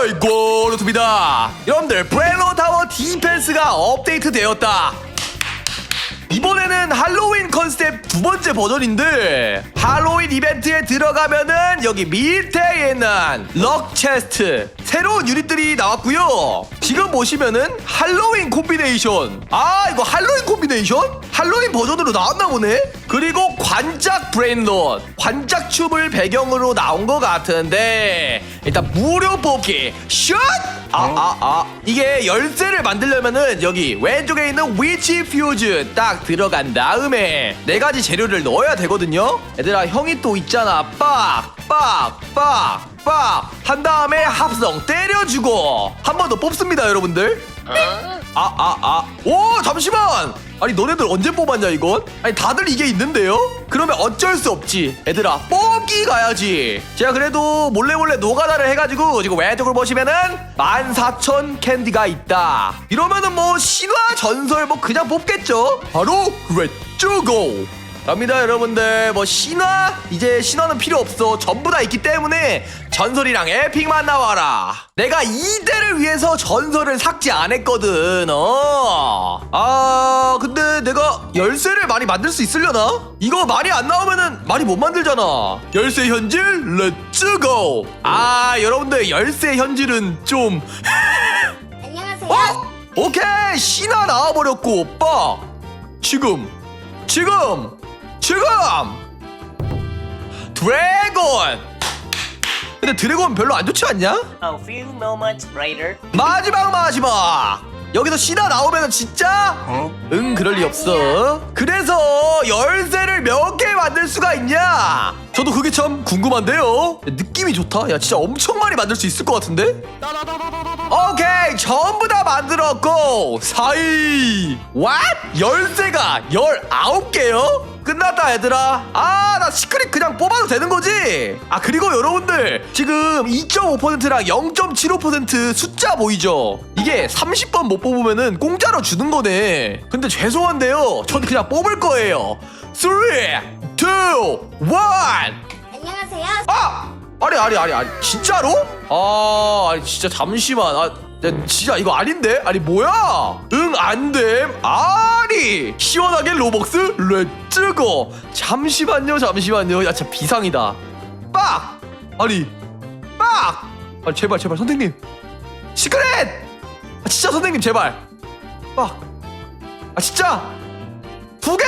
아이고 루트입니다. 여러분들 브레로 타워 디펜스가 업데이트 되었다 이번에는 할로윈 컨셉 두 번째 버전인데 할로윈 이벤트에 들어가면은 여기 밑에 있는 럭 체스트 새로운 유닛들이 나왔고요 지금 보시면은 할로윈 콤비네이션 아 이거 할로윈 콤비네이션? 할로윈 버전으로 나왔나 보네 그리고 관짝 브레인롯 관짝 춤을 배경으로 나온 것 같은데 일단 무료 뽑기 슛! 아, 아, 아. 이게 열쇠를 만들려면은 여기 왼쪽에 있는 위치 퓨즈 딱 들어간 다음에 네 가지 재료를 넣어야 되거든요. 얘들아, 형이 또 있잖아. 빡, 빡, 빡, 빡. 한 다음에 합성 때려주고 한 번 더 뽑습니다, 여러분들. 아, 아, 아. 오, 잠시만! 아니, 너네들 언제 뽑았냐, 이건? 아니, 다들 이게 있는데요? 그러면 어쩔 수 없지. 얘들아, 뽑기 가야지. 제가 그래도 몰래몰래 노가다를 해가지고 지금 왼쪽을 보시면은 14,000 캔디가 있다. 이러면은 뭐 신화 전설 뭐 그냥 뽑겠죠? 바로 렛츠고! 갑니다 여러분들 뭐 신화 이제 신화는 필요 없어 전부 다 있기 때문에 전설이랑 에픽만 나와라 내가 이대를 위해서 전설을 삭제 안 했거든 어아 내가 열쇠를 많이 만들 수 있으려나 이거 말이 안 나오면은 많이 못 만들잖아 열쇠 현질 렛츠고 아 여러분들 열쇠 현질은 좀 안녕하세요. 어? 오케이 신화 나와버렸고 오빠 지금 지금 지금 드래곤 근데 드래곤 별로 안 좋지 않냐? A few moments later. 마지막 마지막 여기서 신화 나오면 진짜 응 그럴 리 없어. 그래서 열쇠를 몇 개 만들 수가 있냐? 저도 그게 참 궁금한데요. 느낌이 좋다. 야 진짜 엄청 많이 만들 수 있을 것 같은데? 오케이 전부 다 만들었고 사이. 왓 열쇠가 19개요 끝났다 얘들아. 아 나 시크릿 그냥 뽑아도 되는 거지? 아 그리고 여러분들 지금 2.5%랑 0.75% 숫자 보이죠? 이게 30번 못 뽑으면은 공짜로 주는 거네. 근데 죄송한데요. 전 그냥 뽑을 거예요. 3 2 1 안녕하세요. 아! 아니 아니 아니 아니 진짜로? 아 아니 진짜 잠시만. 아 야, 진짜 이거 아닌데? 아니 뭐야? 응 안됨 아니 시원하게 로벅스 렛츠고 잠시만요 잠시만요 야 진짜 비상이다 빡! 아니 빡! 아니 제발 제발 선생님 시크릿! 아 진짜 선생님 제발 빡! 아 진짜 두 개!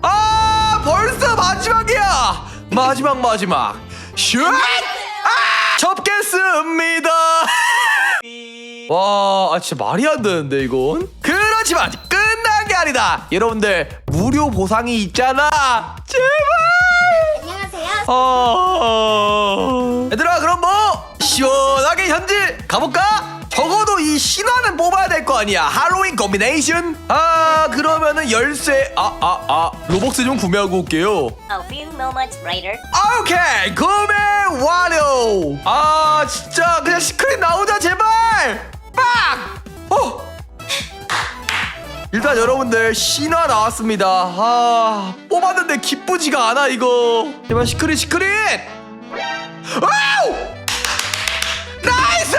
아 벌써 마지막이야 마지막 마지막 슛! 아! 접겠습니다 와 아, 진짜 말이 안 되는데 이건 그렇지만 끝난 게 아니다. 여러분들 무료 보상이 있잖아. 제발! 안녕하세요. 어... 얘들아 그럼 뭐 시원하게 현질 가볼까? 적어도 이 신화는 뽑아야 될 거 아니야. 할로윈 콤비네이션. 아 그러면은 열쇠 아아 아. 로벅스 좀 구매하고 올게요. A few moments later. 오케이. 구매 완료. 아 진짜 그냥 시크릿 나오자 일단 여러분들 신화 나왔습니다. 아 뽑았는데 기쁘지가 않아 이거. 제발 시크릿 시크릿! 와우! 나이스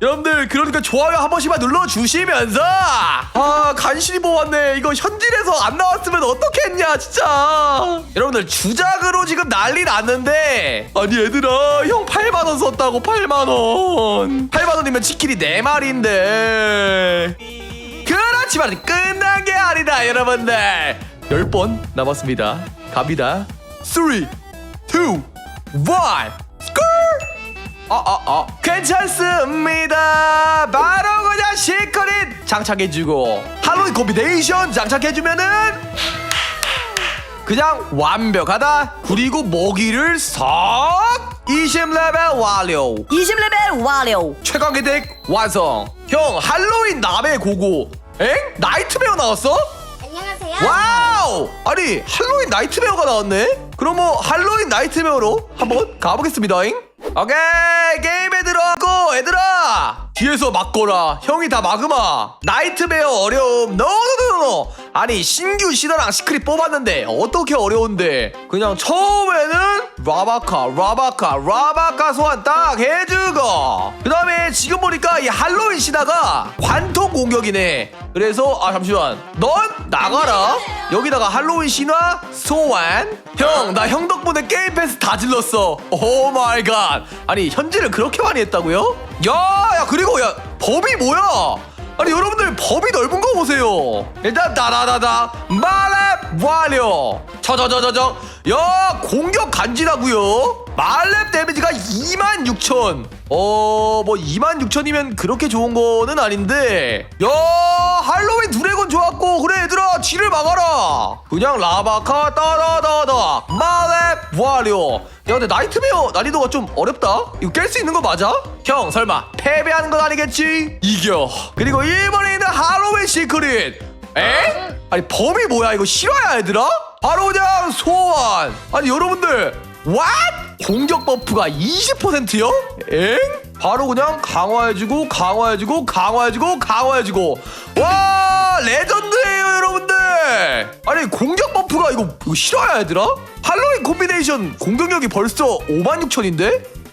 여러분들 그러니까 좋아요 한 번씩만 눌러주시면서. 아 간신히 뽑았네. 이거 현질에서 안 나왔으면 어떡했냐 진짜. 여러분들 주작으로 지금 난리 났는데. 아니 얘들아 형 8만원 썼다고 8만원. 8만원이면 치킨이 4마리인데. 그렇지만 끝난 게 아니다 여러분들. 10번 남았습니다. 갑니다. 3 2 1 스콜 아아아 아, 괜찮습니다 바로 그냥 시크릿 장착해주고 할로윈 콤비네이션 장착해주면은 그냥 완벽하다 그리고 먹이를 싹 20레벨 완료 20레벨 완료. 최강의 덱 완성 형 할로윈 남의 고고 엥? 나이트메어 나왔어? 안녕하세요. 와우! 아니 할로윈 나이트메어가 나왔네? 그럼 뭐 할로윈 나이트메어로 한번 가보겠습니다 잉? 오케이 게임에 들어왔고 얘들아 뒤에서 막거라. 형이 다 막으마. 나이트메어 어려움. 노노노노 아니 신규 시너랑 시크릿 뽑았는데 어떻게 어려운데? 그냥 처음에는 라바카 라바카 라바카 소환 딱 해주고. 그 다음에 지금 보니까 이 할로윈 시나가 관통 공격이네. 그래서 아 잠시만. 넌 나가라. 여기다가 할로윈 신화 소환. 형 나 형 덕분에 게임 패스 다 질렀어. 오 마이 갓 아니 현질을 그렇게 많이 했다고요? 야 야 그리고 야 법이 뭐야? 아니 여러분들 법이 넓은 거 보세요. 일단 다다다다. 말렙 완료 저저저저저. 야 공격 간지라고요. 말렙 데미지가 26,000 어뭐 26,000이면 그렇게 좋은 거는 아닌데. 야 할로윈 드래곤 좋았고. 그래 얘들아 지를 막아라. 그냥 라바카 따다다다. 말렙 완료 야 근데 나이트메어 난이도가 좀 어렵다 이거 깰 수 있는 거 맞아? 형 설마 패배하는 건 아니겠지? 이겨 그리고 일본에 있는 할로윈 시크릿 에? 아니 범이 뭐야 이거 실화야 얘들아? 바로 그냥 소환 아니 여러분들 what? 공격 버프가 20%요? 엥? 바로 그냥 강화해주고 강화해주고 강화해주고 강화해주고 와 여러분들 아니 공격 버프가 이거 이거 실화야 얘들아? 할로윈 콤비네이션 공격력이 벌써 56,000인데?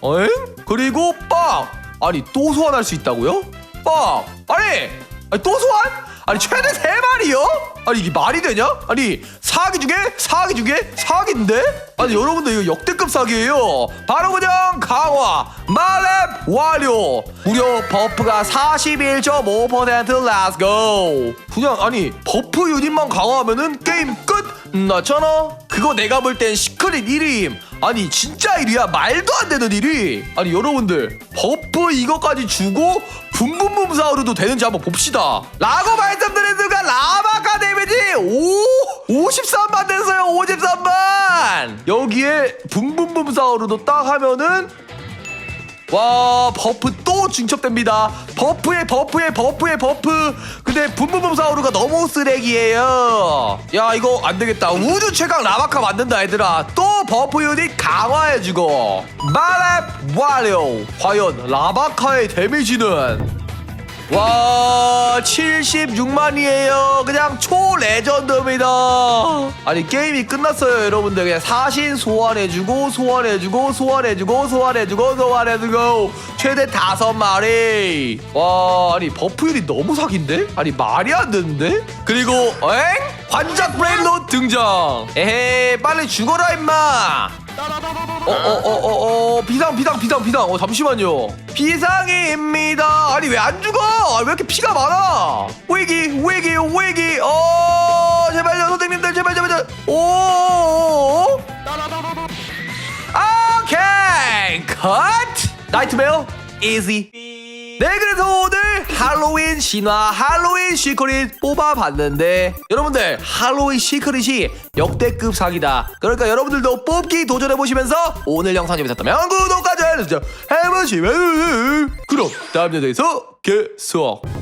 엥? 그리고 빵 아니 또 소환할 수 있다고요? 빵 아니 아니 또 소환? 아니 최대 세 마리요? 아니 이게 말이 되냐? 아니 사기 중에 사기 중에 사기인데? 아니 여러분들 이거 역대급 사기예요. 바로 그냥 강화 말렙 완료. 무려 버프가 41.5% Let's go. 그냥 아니 버프 유닛만 강화하면은 게임 끝. 나잖아. 그거 내가 볼 땐 시크릿 1임. 아니 진짜 1위야 말도 안 되는 1위. 아니 여러분들 버프 이거까지 주고 붐붐붐 사우르도 되는지 한번 봅시다. 라고 말씀드린 순간 라바카 데미지 오 53만 됐어요 53만. 여기에 붐붐붐 사우르도 딱 하면은 와 버프 또 증척됩니다 버프에 버프에 버프에 버프 근데 붐붐붐 사우루가 너무 쓰레기예요 야 이거 안되겠다 우주 최강 라바카 만든다 얘들아 또 버프 유닛 강화해주고. 말렙 완료. 과연 라바카의 데미지는 와 76만이에요. 그냥 초레전드입니다. 아니 게임이 끝났어요 여러분들. 그냥 사신 소환해주고 소환해주고 소환해주고 소환해주고 소환해주고. 최대 다섯 마리. 와 아니 버프율이 너무 사기인데? 아니 말이 안 되는데? 그리고 엥? 관작 브레인롯 등장. 에헤 빨리 죽어라 임마. 어어어어 어 비상 비상 비상 비상. 어 잠시만요. 비상입니다. 아니 왜 안 죽어? 아, 왜 이렇게 피가 많아? 위기 위기 위기. 어 제발요 선생님들 제발 제발 제발. 오 오케이 컷 나이트메어 이지 네 그래서 오늘 할로윈 신화 할로윈 시크릿 뽑아봤는데 여러분들 할로윈 시크릿이 역대급 사기다. 그러니까 여러분들도 뽑기 도전해보시면서 오늘 영상 재밌었다면 구독과 좋아요 해보시면 그럼 다음 영상에서 계속